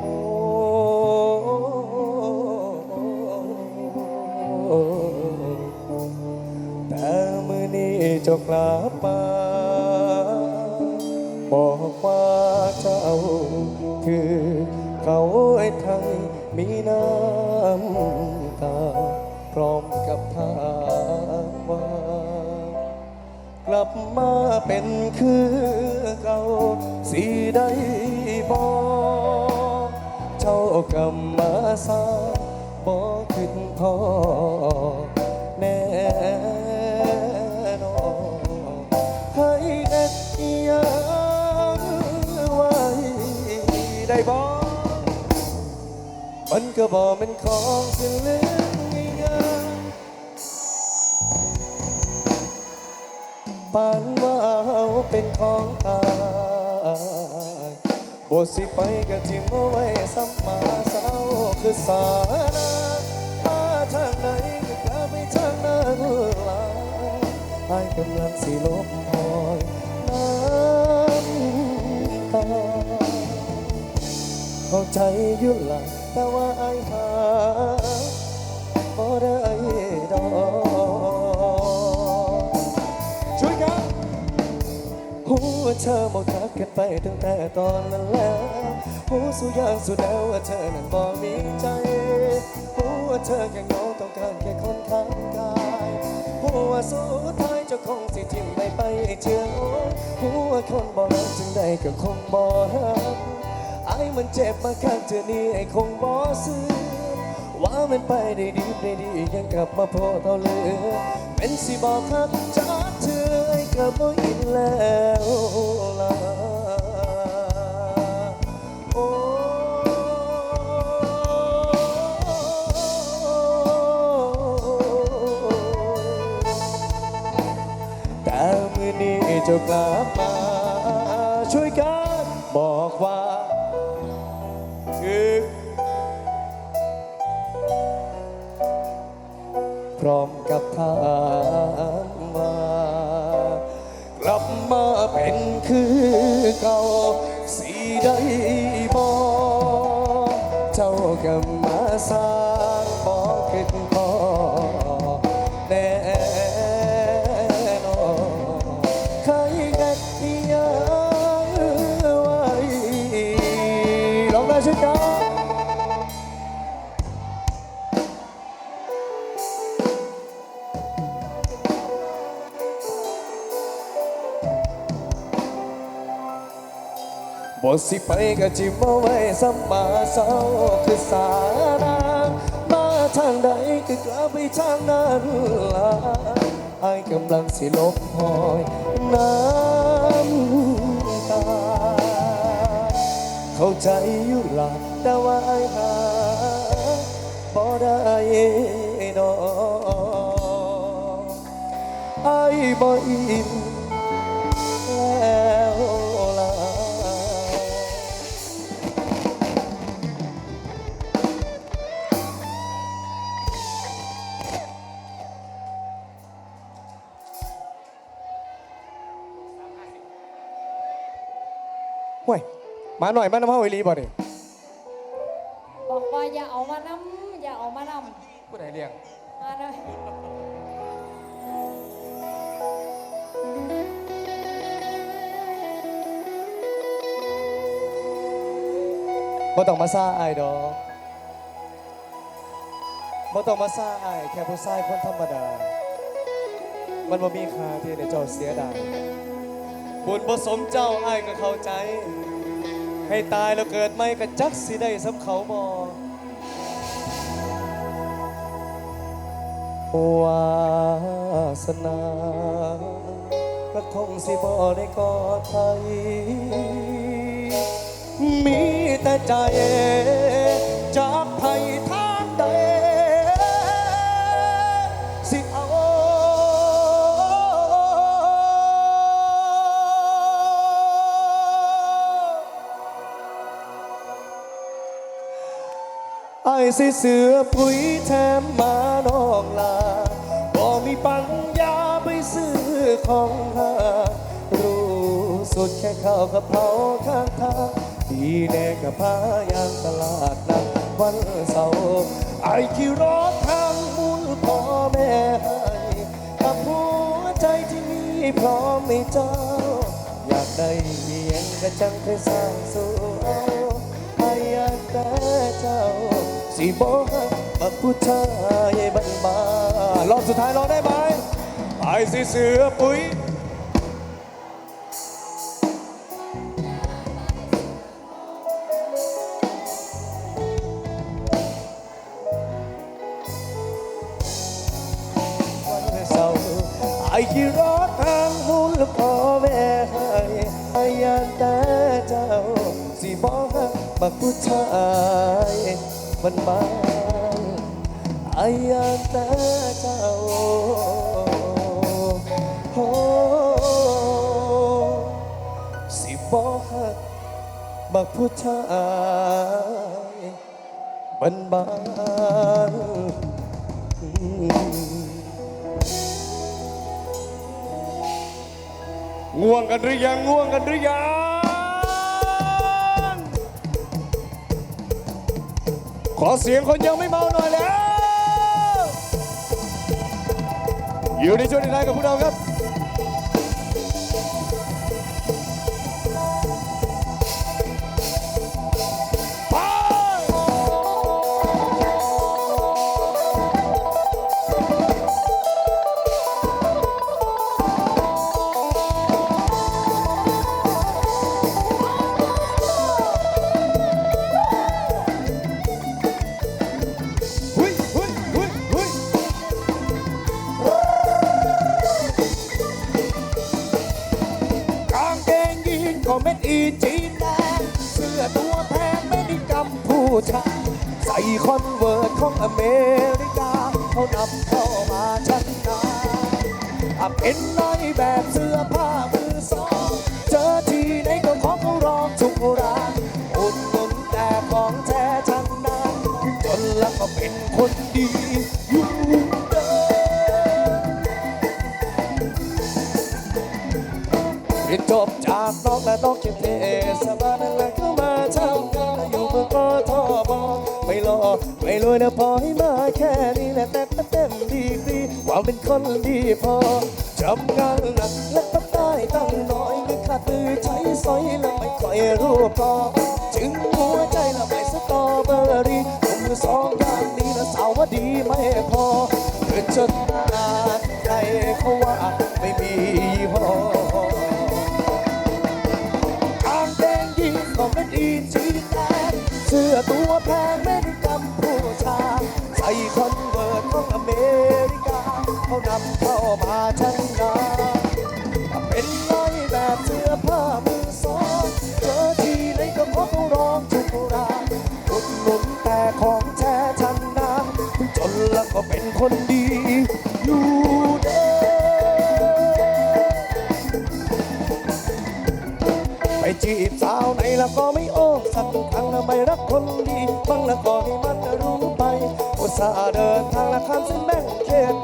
โอ้แต่มือนี้จ้ากลับมาบอกว่าเจ้าคือเขาไอ้ไทยมีน้ำตา พร้อมกับทางว่ากลับมาเป็นคือ เก่าสีได้บอกเจ้ากำมาซาบอกขึ้นพอแน่นอนให้เด็ดยังไว้ได้บอกมันก็บอกเป็นของสิเหลืองง่ายๆปาน เป็นของตายบทสิไปกับทิมเอาไว้ซ้ำมาเศร้าคือสานามาทางไหนก็กลับไปทางนั้นลาไอ้กำลังสิลบหอยน้ำตาเข้าใจอยู่หละแต่ว่าไอ้หา ว่าเธอบอกทักกันไปตั้งแต่ตอนนั้นแล้วหูสู้ยางสู้แล้วว่าเธอนั้นบ่มีใจหูว่าเธอแค่เหงาต้องการแค่คนข้างกายหูว่าสุดท้ายจะคงสิทิ้งไปไปเชียวหูว่าคนบ่รักจึงได้ก็คงบ่รักไอ้มันเจ็บมาข้างเธอนี่ไอ้คงบอซื้อว่ามันไปได้ดีได้ดียังกลับมาพอเท่าเลือเป็นสิบอกครับจา กเธอไอ้กับบ่อินแล้วล่ะโอ้แต่มื่อนี้เจ้ากลับมา ช่วยกันบอกว่าคือพร้อมกับทา คือเก่าสีได้บอกเจ้ากับมาสา บทสิไปก็จิมเอาไว้สัมมาเศร้าคือสานามาทางใดก็กลับไปทางนั้นล่ะไอ้กำลังสิลบหอยน้ำตา เข้าใจอยู่หลักแต่ว่าไอ้หาบ่ได้ดอกไอ้บ่อิน ยมาหน่อยมาน้ำเฮาอีหลีบ่ดิบอกว่าอย่าเอามานำอย่าเอามานผู้ใดเลี้ยงำมาเลยบ่ต้องมาซ่าอายดอกบ่ต้องมาซ่าอายแค่ผู้ชายคนธรรมดา มันบ่มีค่าที่ให้เจ้าเสียดาย บุญบ่สมเจ้าอายก็เข้าใจ ให้ตายแล้วเกิดไม่ก็จักสิได้สำเขาบ่วาสนาก็คงสิบ่ได้กอดไทยมีแต่ใจ ไอ้สิเสือปุ๋ยแถมมาน้องลาบ่มีปัญญาไปซื้อของหารู้สุดแค่ข้าวกะเพราข้างทางดีแน่กับพายางตลาดนัดวันเสาร์ไอ้ที่รอทางบุญพ่อแม่ให้กับหัวใจที่มีพร้อมให้เจ้า อยากได้เมียงกระจังเคยสร้างสู่เอาไอ้อย แต่เจ้าสิบอกบักผู้ชายบ้านบารอบสุดท้ายร้องได้ไหมไปสิเสือปุ๋ยวันเสาร์ไอ้ที่ร บักผู้ชายมันมาอ้ยาแต่เจ้าโอ้สิบอกบักผู้ชายบันบาง่วงกันหรือยังง่วงกันหรือยัง ขอเสียงคนยังไม่เมาหน่อยแล้ว อยู่ในช่วงท้ายกับพวกเราครับ เม็ดอีจีนแดงเสื้อตัวแพงไม่ได้กัมพูชาใส่คอนเวิร์ตของอเมริกาเขานำเข้ามาชั้นนาถ้าเป็นนายแบบเสื้อผ้ามือสองเจอที่ไหนก็ของเขารองทุกร้านอุดหนุนแต่ของแท้ชั้นนาจนแล้วก็เป็นคนดี และนอกเขตเทศบาลนั่นและเข้ามาทำงานอยู่เมืองกทบไม่รอไม่รวยนะพอให้มาแค่นี้แหละแต่ก็เต็มดีกรีความเป็นคนดีพอทำงานหนักและก็ได้ตั้งน้อยไม่ขาดมือใช้สอยและไม่ค่อยรู้พอถึงหัวใจละไม่สตอเบอรี่ผมมือสองอย่างนี้และสาวว่าดีไม่พอเกิดจนนาใจเขาว่าไม่มียี่ห้อ อตัวแพงไม่าวไหนแล้วก็ไม่โอ้สักครั้งแล้วไม่รักคนดีบางแล้วก็ให้มันรู้ไปอุตส่าห์เดินทางละข้ามเส้นแบ่งเขต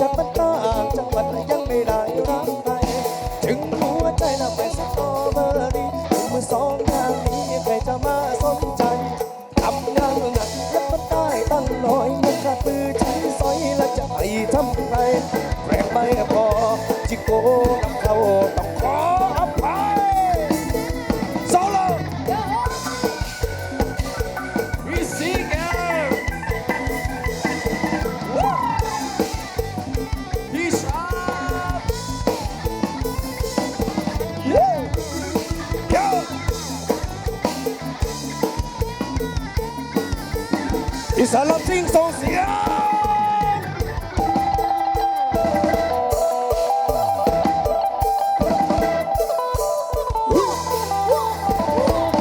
จากบ้านต่างจังหวัดยังไม่ได้รัก สานรับซิ่งส่งเสียง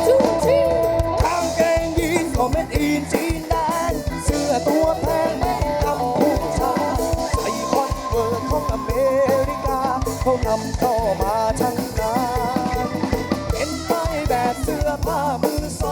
ชูชีกงเกงยีนก็เม็ดอีนจีนแดงเสื้อตัวแพงไม่กัมพูชาใส่คอนเวิร์ของอเมริกาเขานำเข้ามาทั้งนาเป็นไม้แบบเสื้อผ้ามือส